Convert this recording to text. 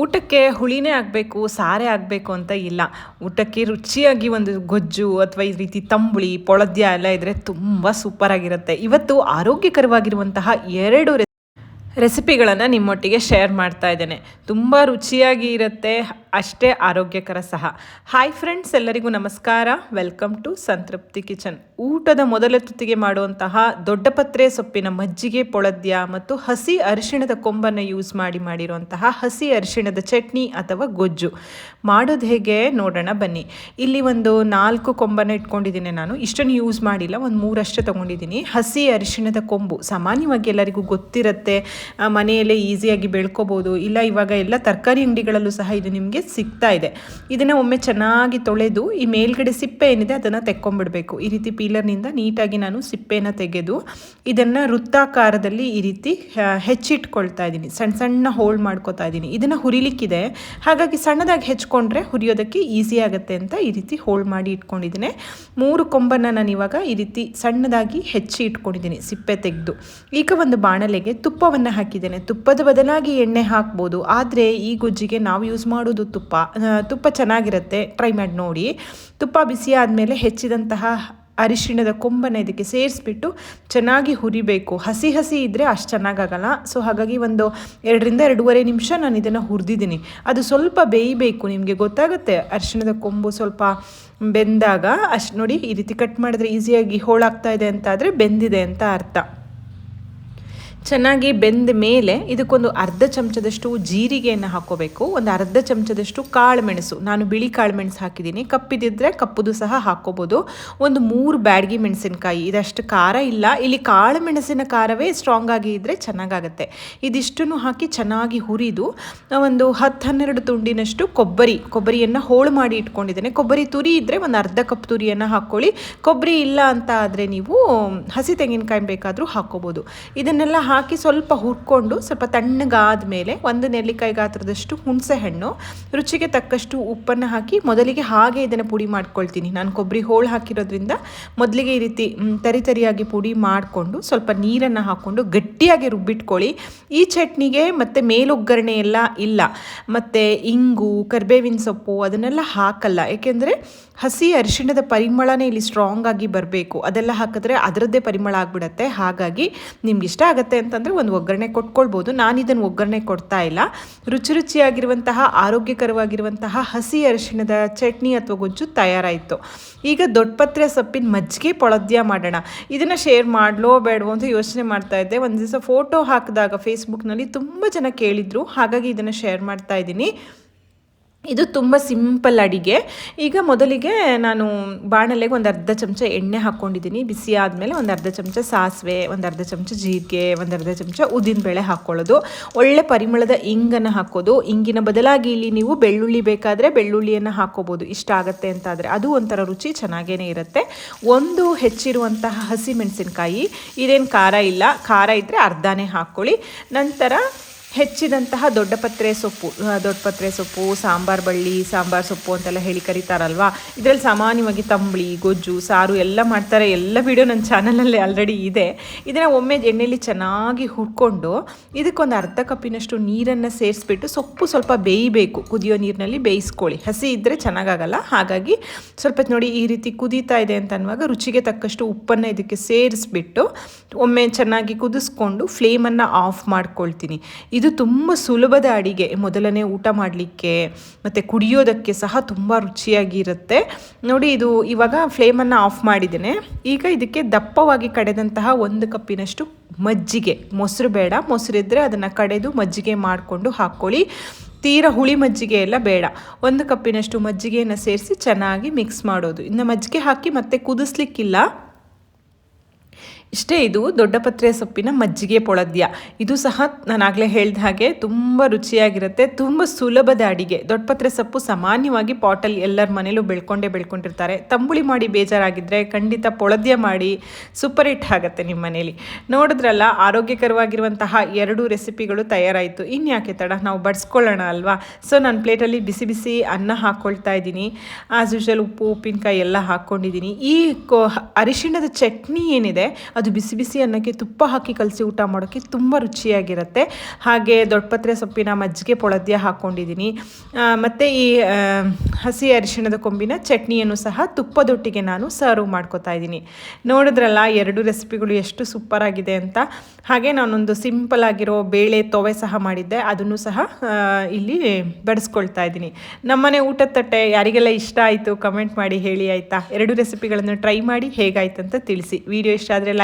ಊಟಕ್ಕೆ ಹುಳಿನೇ ಆಗಬೇಕು, ಸಾರೇ ಆಗಬೇಕು ಅಂತ ಇಲ್ಲ. ಊಟಕ್ಕೆ ರುಚಿಯಾಗಿ ಒಂದು ಗೊಜ್ಜು ಅಥವಾ ಈ ರೀತಿ ತಂಬುಳಿ, ಪೊಳದ್ಯ ಎಲ್ಲ ಇದ್ದರೆ ತುಂಬ ಸೂಪರಾಗಿರುತ್ತೆ ಇವತ್ತು ಆರೋಗ್ಯಕರವಾಗಿರುವಂತಹ ಎರಡು ರೆಸಿಪಿಗಳನ್ನು ನಿಮ್ಮೊಟ್ಟಿಗೆ ಶೇರ್ ಮಾಡ್ತಾ ಇದ್ದೇನೆ. ತುಂಬ ರುಚಿಯಾಗಿ ಇರುತ್ತೆ ಅಷ್ಟೇ ಆರೋಗ್ಯಕರ ಸಹ. ಹಾಯ್ ಫ್ರೆಂಡ್ಸ್ ಎಲ್ಲರಿಗೂ ನಮಸ್ಕಾರ. ವೆಲ್ಕಮ್ ಟು ಸಂತೃಪ್ತಿ ಕಿಚನ್ ಊಟದ ಮೊದಲ ತುತ್ತಿಗೆ ಮಾಡುವಂತಹ ದೊಡ್ಡ ಪತ್ರೆ ಸೊಪ್ಪಿನ ಮಜ್ಜಿಗೆ, ಪೊಳದ್ಯ ಮತ್ತು ಹಸಿ ಅರಿಶಿಣದ ಕೊಂಬನ್ನು ಯೂಸ್ ಮಾಡಿ ಮಾಡಿರುವಂತಹ ಹಸಿ ಅರಿಶಿಣದ ಚಟ್ನಿ ಅಥವಾ ಗೊಜ್ಜು. ಮಾಡೋದು ಹೇಗೆ ನೋಡೋಣ ಬನ್ನಿ. ಇಲ್ಲಿ ಒಂದು ನಾಲ್ಕು ಕೊಂಬನ್ನು ಇಟ್ಕೊಂಡಿದ್ದೀನಿ ನಾನು. ಇಷ್ಟನ್ನು ಯೂಸ್ ಮಾಡಿಲ್ಲ, ಒಂದು ಮೂರಷ್ಟೇ ತೊಗೊಂಡಿದ್ದೀನಿ. ಹಸಿ ಅರಿಶಿಣದ ಕೊಂಬು. ಸಾಮಾನ್ಯವಾಗಿ ಎಲ್ಲರಿಗೂ ಗೊತ್ತಿರುತ್ತೆ. ಮನೆಯಲ್ಲೇ ಈಸಿಯಾಗಿ ಬೆಳ್ಕೋಬೋದು. ಇಲ್ಲ, ಇವಾಗ ಎಲ್ಲ ತರಕಾರಿ ಅಂಗಡಿಗಳಲ್ಲೂ ಸಹ ಇದು ನಿಮಗೆ ಸಿಗ್ತಾ ಇದೆ ಇದನ್ನು ಒಮ್ಮೆ ಚೆನ್ನಾಗಿ ತೊಳೆದು ಈ ಮೇಲ್ಗಡೆ ಸಿಪ್ಪೆ ಏನಿದೆ ಅದನ್ನು ತೆಕ್ಕೊಂಬಿಡಬೇಕು. ಈ ರೀತಿ ಪೀಲರ್ನಿಂದ ನೀಟಾಗಿ ನಾನು ಸಿಪ್ಪೆನ ತೆಗೆದು ಇದನ್ನು ವೃತ್ತಾಕಾರದಲ್ಲಿ ಈ ರೀತಿ ಹೆಚ್ಚಿಟ್ಕೊಳ್ತಾ ಇದ್ದೀನಿ. ಸಣ್ಣ ಸಣ್ಣ ಹೋಲ್ಡ್ ಮಾಡ್ಕೊತಾ ಇದ್ದೀನಿ. ಇದನ್ನು ಹುರಿಲಿಕ್ಕಿದೆ. ಹಾಗಾಗಿ ಸಣ್ಣದಾಗಿ ಹೆಚ್ಕೊಂಡ್ರೆ ಹುರಿಯೋದಕ್ಕೆ ಈಸಿ ಆಗುತ್ತೆ ಅಂತ ಈ ರೀತಿ ಹೋಲ್ಡ್ ಮಾಡಿ ಇಟ್ಕೊಂಡಿದ್ದೀನಿ. ಮೂರು ಕೊಂಬನ್ನು ನಾನು ಇವಾಗ ಈ ರೀತಿ ಸಣ್ಣದಾಗಿ ಹೆಚ್ಚಿ ಇಟ್ಕೊಂಡಿದ್ದೀನಿ ಸಿಪ್ಪೆ ತೆಗೆದು. ಈಗ ಒಂದು ಬಾಣಲೆಗೆ ತುಪ್ಪವನ್ನು ಹಾಕಿದ್ದೇನೆ. ತುಪ್ಪದ ಬದಲಾಗಿ ಎಣ್ಣೆ ಹಾಕ್ಬೋದು. ಆದರೆ ಈ ಗೊಜ್ಜಿಗೆ ನಾವು ಯೂಸ್ ಮಾಡೋದು ತುಪ್ಪ ತುಪ್ಪ ಚೆನ್ನಾಗಿರುತ್ತೆ. ಟ್ರೈ ಮಾಡಿ ನೋಡಿ. ತುಪ್ಪ ಬಿಸಿ ಆದಮೇಲೆ ಹೆಚ್ಚಿದಂತಹ ಅರಿಶಿಣದ ಕೊಂಬನ್ನು ಇದಕ್ಕೆ ಸೇರಿಸ್ಬಿಟ್ಟು ಚೆನ್ನಾಗಿ ಹುರಿಬೇಕು. ಹಸಿ ಹಸಿ ಇದ್ದರೆ ಅಷ್ಟು ಚೆನ್ನಾಗಾಗಲ್ಲ. ಸೊ ಹಾಗಾಗಿ ಒಂದು ಎರಡರಿಂದ ಎರಡೂವರೆ ನಿಮಿಷ ನಾನು ಇದನ್ನು ಹುರಿದಿದ್ದೀನಿ. ಅದು ಸ್ವಲ್ಪ ಬೇಯಬೇಕು. ನಿಮಗೆ ಗೊತ್ತಾಗುತ್ತೆ, ಅರಿಶಿಣದ ಕೊಂಬು ಸ್ವಲ್ಪ ಬೆಂದಾಗ ಅಷ್ಟು ನೋಡಿ ಈ ರೀತಿ ಕಟ್ ಮಾಡಿದ್ರೆ ಈಸಿಯಾಗಿ ಹೋಳಾಗ್ತಾ ಇದೆ ಅಂತ ಆದರೆ ಬೆಂದಿದೆ ಅಂತ ಅರ್ಥ. ಚೆನ್ನಾಗಿ ಬೆಂದ ಮೇಲೆ ಇದಕ್ಕೊಂದು ಅರ್ಧ ಚಮಚದಷ್ಟು ಜೀರಿಗೆಯನ್ನು ಹಾಕೋಬೇಕು. ಒಂದು ಅರ್ಧ ಚಮಚದಷ್ಟು ಕಾಳು ಮೆಣಸು. ನಾನು ಬಿಳಿ ಕಾಳು ಮೆಣಸು ಹಾಕಿದ್ದೀನಿ. ಕಪ್ಪಿದಿದ್ದರೆ ಕಪ್ಪುದು ಸಹ ಹಾಕೋಬೋದು. ಒಂದು ಮೂರು ಬ್ಯಾಡಗಿ ಮೆಣಸಿನಕಾಯಿ. ಇದಷ್ಟು ಖಾರ ಇಲ್ಲ. ಇಲ್ಲಿ ಕಾಳು ಮೆಣಸಿನ ಖಾರವೇ ಸ್ಟ್ರಾಂಗ್ ಆಗಿ ಇದ್ದರೆ ಚೆನ್ನಾಗಾಗುತ್ತೆ. ಇದಿಷ್ಟನ್ನು ಹಾಕಿ ಚೆನ್ನಾಗಿ ಹುರಿದು, ಒಂದು ಹತ್ತು ಹನ್ನೆರಡು ತುಂಡಿನಷ್ಟು ಕೊಬ್ಬರಿ, ಕೊಬ್ಬರಿಯನ್ನು ಹೋಳು ಮಾಡಿ ಇಟ್ಕೊಂಡಿದ್ದೇನೆ. ಕೊಬ್ಬರಿ ತುರಿ ಇದ್ದರೆ ಒಂದು ಅರ್ಧ ಕಪ್ ತುರಿಯನ್ನು ಹಾಕ್ಕೊಳ್ಳಿ ಕೊಬ್ಬರಿ ಇಲ್ಲ ಅಂತ ಆದರೆ ನೀವು ಹಸಿ ತೆಂಗಿನಕಾಯಿ ಬೇಕಾದರೂ ಹಾಕ್ಕೋಬೋದು ಇದನ್ನೆಲ್ಲ ಹಾಕಿ ಸ್ವಲ್ಪ ಹುರ್ಕೊಂಡು ಸ್ವಲ್ಪ ತಣ್ಣಗಾದ ಮೇಲೆ ಒಂದು ನೆಲ್ಲಿಕಾಯಿ ಗಾತ್ರದಷ್ಟು ಹುಣಸೆ ಹಣ್ಣು, ರುಚಿಗೆ ತಕ್ಕಷ್ಟು ಉಪ್ಪನ್ನು ಹಾಕಿ ಮೊದಲಿಗೆ ಹಾಗೆ ಇದನ್ನು ಪುಡಿ ಮಾಡ್ಕೊಳ್ತೀನಿ. ನಾನು ಕೊಬ್ಬರಿ ಹೋಳು ಹಾಕಿರೋದ್ರಿಂದ ಮೊದಲಿಗೆ ಈ ರೀತಿ ತರಿ ತರಿಯಾಗಿ ಪುಡಿ ಮಾಡಿಕೊಂಡು ಸ್ವಲ್ಪ ನೀರನ್ನು ಹಾಕ್ಕೊಂಡು ಗಟ್ಟಿಯಾಗಿ ರುಬ್ಬಿಟ್ಕೊಳ್ಳಿ. ಈ ಚಟ್ನಿಗೆ ಮತ್ತು ಮೇಲೊಗ್ಗರಣೆ ಎಲ್ಲ ಇಲ್ಲ. ಮತ್ತು ಇಂಗು, ಕರ್ಬೇವಿನ ಸೊಪ್ಪು ಅದನ್ನೆಲ್ಲ ಹಾಕಲ್ಲ. ಏಕೆಂದರೆ ಹಸಿ ಅರಿಶಿಣದ ಪರಿಮಳನೇ ಇಲ್ಲಿ ಸ್ಟ್ರಾಂಗ್ ಆಗಿ ಬರಬೇಕು. ಅದೆಲ್ಲ ಹಾಕಿದ್ರೆ ಅದರದ್ದೇ ಪರಿಮಳ ಆಗಿಬಿಡತ್ತೆ. ಹಾಗಾಗಿ ನಿಮ್ಗೆ ಇಷ್ಟ ಆಗುತ್ತೆ ಅಂತಂದರೆ ಒಂದು ಒಗ್ಗರಣೆ ಕೊಟ್ಕೊಳ್ಬೋದು. ನಾನು ಇದನ್ನು ಒಗ್ಗರಣೆ ಕೊಡ್ತಾ ಇಲ್ಲ. ರುಚಿ ರುಚಿಯಾಗಿರುವಂತಹ, ಆರೋಗ್ಯಕರವಾಗಿರುವಂತಹ ಹಸಿ ಅರಿಶಿಣದ ಚಟ್ನಿ ಅಥವಾ ಗೊಜ್ಜು ತಯಾರಾಯಿತು. ಈಗ ದೊಡ್ಡಪತ್ರೆ ಸೊಪ್ಪಿನ ಮಜ್ಜಿಗೆ ಪೊಳದ್ಯ ಮಾಡೋಣ. ಇದನ್ನು ಶೇರ್ ಮಾಡಲೋ ಬೇಡವೋ ಅಂತ ಯೋಚನೆ ಮಾಡ್ತಾ ಇದ್ದೆ. ಒಂದು ದಿವಸ ಫೋಟೋ ಹಾಕಿದಾಗ ಫೇಸ್ಬುಕ್ನಲ್ಲಿ ತುಂಬ ಜನ ಕೇಳಿದರು. ಹಾಗಾಗಿ ಇದನ್ನು ಶೇರ್ ಮಾಡ್ತಾ ಇದ್ದೀನಿ. ಇದು ತುಂಬ ಸಿಂಪಲ್ ಅಡಿಗೆ. ಈಗ ಮೊದಲಿಗೆ ನಾನು ಬಾಣಲೆಗೆ ಒಂದು ಅರ್ಧ ಚಮಚ ಎಣ್ಣೆ ಹಾಕ್ಕೊಂಡಿದ್ದೀನಿ. ಬಿಸಿ ಆದಮೇಲೆ ಒಂದು ಅರ್ಧ ಚಮಚ ಸಾಸಿವೆ, ಒಂದು ಅರ್ಧ ಚಮಚ ಜೀರಿಗೆ, ಒಂದು ಅರ್ಧ ಚಮಚ ಉದ್ದಿನಬೇಳೆ ಹಾಕ್ಕೊಳ್ಳೋದು ಒಳ್ಳೆ ಪರಿಮಳದ ಇಂಗನ್ನು ಹಾಕೋದು. ಇಂಗಿನ ಬದಲಾಗಿ ಇಲ್ಲಿ ನೀವು ಬೆಳ್ಳುಳ್ಳಿ ಬೇಕಾದರೆ ಬೆಳ್ಳುಳ್ಳಿಯನ್ನು ಹಾಕೋಬೋದು. ಇಷ್ಟ ಆಗುತ್ತೆ ಅಂತಾದರೆ ಅದು ಒಂಥರ ರುಚಿ ಚೆನ್ನಾಗೇ ಇರುತ್ತೆ. ಒಂದು ಹೆಚ್ಚಿರುವಂತಹ ಹಸಿ ಮೆಣಸಿನಕಾಯಿ ಇದೇನು ಖಾರ ಇಲ್ಲ. ಖಾರ ಇದ್ದರೆ ಅರ್ಧನೇ ಹಾಕ್ಕೊಳ್ಳಿ ನಂತರ ಹೆಚ್ಚಿದಂತಹ ದೊಡ್ಡಪತ್ರೆ ಸೊಪ್ಪು ದೊಡ್ಡಪತ್ರೆ ಸೊಪ್ಪು, ಸಾಂಬಾರ್ ಬಳ್ಳಿ, ಸಾಂಬಾರ್ ಸೊಪ್ಪು ಅಂತೆಲ್ಲ ಹೇಳಿ ಕರೀತಾರಲ್ವಾ? ಇದರಲ್ಲಿ ಸಾಮಾನ್ಯವಾಗಿ ತಂಬಳಿ, ಗೊಜ್ಜು, ಸಾರು ಎಲ್ಲ ಮಾಡ್ತಾರೆ. ಎಲ್ಲ ವಿಡಿಯೋ ನನ್ನ ಚಾನಲಲ್ಲಿ ಆಲ್ರೆಡಿ ಇದೆ. ಇದನ್ನು ಒಮ್ಮೆ ಎಣ್ಣೆಯಲ್ಲಿ ಚೆನ್ನಾಗಿ ಹುಡ್ಕೊಂಡು ಇದಕ್ಕೊಂದು ಅರ್ಧ ಕಪ್ಪಿನಷ್ಟು ನೀರನ್ನು ಸೇರಿಸ್ಬಿಟ್ಟು ಸೊಪ್ಪು ಸ್ವಲ್ಪ ಬೇಯಬೇಕು. ಕುದಿಯೋ ನೀರಿನಲ್ಲಿ ಬೇಯಿಸ್ಕೊಳ್ಳಿ. ಹಸಿ ಇದ್ದರೆ ಚೆನ್ನಾಗಾಗಲ್ಲ. ಹಾಗಾಗಿ ಸ್ವಲ್ಪ ನೋಡಿ ಈ ರೀತಿ ಕುದೀತಾ ಇದೆ ಅಂತ ಅನ್ನುವಾಗ ರುಚಿಗೆ ತಕ್ಕಷ್ಟು ಉಪ್ಪನ್ನು ಇದಕ್ಕೆ ಸೇರಿಸ್ಬಿಟ್ಟು ಒಮ್ಮೆ ಚೆನ್ನಾಗಿ ಕುದಿಸ್ಕೊಂಡು ಫ್ಲೇಮನ್ನು ಆಫ್ ಮಾಡ್ಕೊಳ್ತೀನಿ. ಇದು ತುಂಬ ಸುಲಭದ ಅಡಿಗೆ. ಮೊದಲನೇ ಊಟ ಮಾಡಲಿಕ್ಕೆ ಮತ್ತು ಕುಡಿಯೋದಕ್ಕೆ ಸಹ ತುಂಬ ರುಚಿಯಾಗಿರುತ್ತೆ ನೋಡಿ ಇದು ಇವಾಗ ಫ್ಲೇಮನ್ನು ಆಫ್ ಮಾಡಿದ್ದೇನೆ. ಈಗ ಇದಕ್ಕೆ ದಪ್ಪವಾಗಿ ಕಡೆದಂತಹ ಒಂದು ಕಪ್ಪಿನಷ್ಟು ಮಜ್ಜಿಗೆ. ಮೊಸರು ಬೇಡ. ಮೊಸರು ಇದ್ದರೆ ಅದನ್ನು ಕಡೆದು ಮಜ್ಜಿಗೆ ಮಾಡಿಕೊಂಡು ಹಾಕ್ಕೊಳ್ಳಿ ತೀರ ಹುಳಿ ಮಜ್ಜಿಗೆ ಎಲ್ಲ ಬೇಡ. ಒಂದು ಕಪ್ಪಿನಷ್ಟು ಮಜ್ಜಿಗೆಯನ್ನು ಸೇರಿಸಿ ಚೆನ್ನಾಗಿ ಮಿಕ್ಸ್ ಮಾಡೋದು. ಇನ್ನು ಮಜ್ಜಿಗೆ ಹಾಕಿ ಮತ್ತೆ ಕುದಿಸ್ಲಿಕ್ಕಿಲ್ಲ. ಇಷ್ಟೇ ಇದು ದೊಡ್ಡಪತ್ರೆ ಸೊಪ್ಪಿನ ಮಜ್ಜಿಗೆ ಪೊಳದ್ಯ. ಇದು ಸಹ ನಾನಾಗಲೇ ಹೇಳಿದ ಹಾಗೆ ತುಂಬ ರುಚಿಯಾಗಿರುತ್ತೆ, ತುಂಬ ಸುಲಭದ ಅಡಿಗೆ. ದೊಡ್ಡಪತ್ರೆ ಸೊಪ್ಪು ಸಾಮಾನ್ಯವಾಗಿ ಪಾಟಲ್ಲಿ ಎಲ್ಲರ ಮನೇಲೂ ಬೆಳ್ಕೊಂಡೇ ಬೆಳ್ಕೊಂಡಿರ್ತಾರೆ. ತಂಬುಳಿ ಮಾಡಿ ಬೇಜಾರಾಗಿದ್ದರೆ ಖಂಡಿತ ಪೊಳದ್ಯ ಮಾಡಿ ಸೂಪರ್ ಹಿಟ್ ಆಗುತ್ತೆ ನಿಮ್ಮ ಮನೇಲಿ. ನೋಡಿದ್ರಲ್ಲ, ಆರೋಗ್ಯಕರವಾಗಿರುವಂತಹ ಎರಡು ರೆಸಿಪಿಗಳು ತಯಾರಾಯಿತು. ಇನ್ಯಾಕೆ ತಡ? ನಾವು ಬಡಿಸ್ಕೊಳ್ಳೋಣ ಅಲ್ವಾ? ಸೊ, ನಾನು ಪ್ಲೇಟಲ್ಲಿ ಬಿಸಿ ಬಿಸಿ ಅನ್ನ ಹಾಕ್ಕೊಳ್ತಾ ಇದ್ದೀನಿ. ಆಸ್ ಯೂಶಲ್ ಉಪ್ಪು, ಉಪ್ಪಿನಕಾಯಿ ಎಲ್ಲ ಹಾಕ್ಕೊಂಡಿದ್ದೀನಿ ಈ ಕೊ ಅರಿಶಿಣದ ಚಟ್ನಿ ಏನಿದೆ ಅದು ಬಿಸಿ ಬಿಸಿ ಅನ್ನಕ್ಕೆ ತುಪ್ಪ ಹಾಕಿ ಕಲಸಿ ಊಟ ಮಾಡೋಕ್ಕೆ ತುಂಬ ರುಚಿಯಾಗಿರುತ್ತೆ. ಹಾಗೆ ದೊಡ್ಡಪತ್ರೆ ಸೊಪ್ಪಿನ ಮಜ್ಜಿಗೆ ಪೊಳದ್ಯ ಹಾಕ್ಕೊಂಡಿದ್ದೀನಿ ಮತ್ತು ಈ ಹಸಿ ಅರಿಶಿಣದ ಕೊಂಬಿನ ಚಟ್ನಿಯನ್ನು ಸಹ ತುಪ್ಪದೊಟ್ಟಿಗೆ ನಾನು ಸರ್ವ್ ಮಾಡ್ಕೋತಾ ಇದ್ದೀನಿ. ನೋಡಿದ್ರಲ್ಲ, ಎರಡು ರೆಸಿಪಿಗಳು ಎಷ್ಟು ಸೂಪರ್ ಆಗಿದೆ ಅಂತ. ಹಾಗೆ ನಾನೊಂದು ಸಿಂಪಲ್ ಆಗಿರೋ ಬೇಳೆ ತೊವೆ ಸಹ ಮಾಡಿದ್ದೆ. ಅದನ್ನು ಸಹ ಇಲ್ಲಿ ಬಡಿಸ್ಕೊಳ್ತಾ ಇದ್ದೀನಿ. ನಮ್ಮನೆ ಊಟದ ತಟ್ಟೆ ಯಾರಿಗೆಲ್ಲ ಇಷ್ಟ ಆಯಿತು ಕಮೆಂಟ್ ಮಾಡಿ ಹೇಳಿ ಆಯಿತಾ? ಎರಡು ರೆಸಿಪಿಗಳನ್ನು ಟ್ರೈ ಮಾಡಿ ಹೇಗಾಯ್ತು ಅಂತ ತಿಳಿಸಿ. ವಿಡಿಯೋ ಇಷ್ಟ ಆದರೆ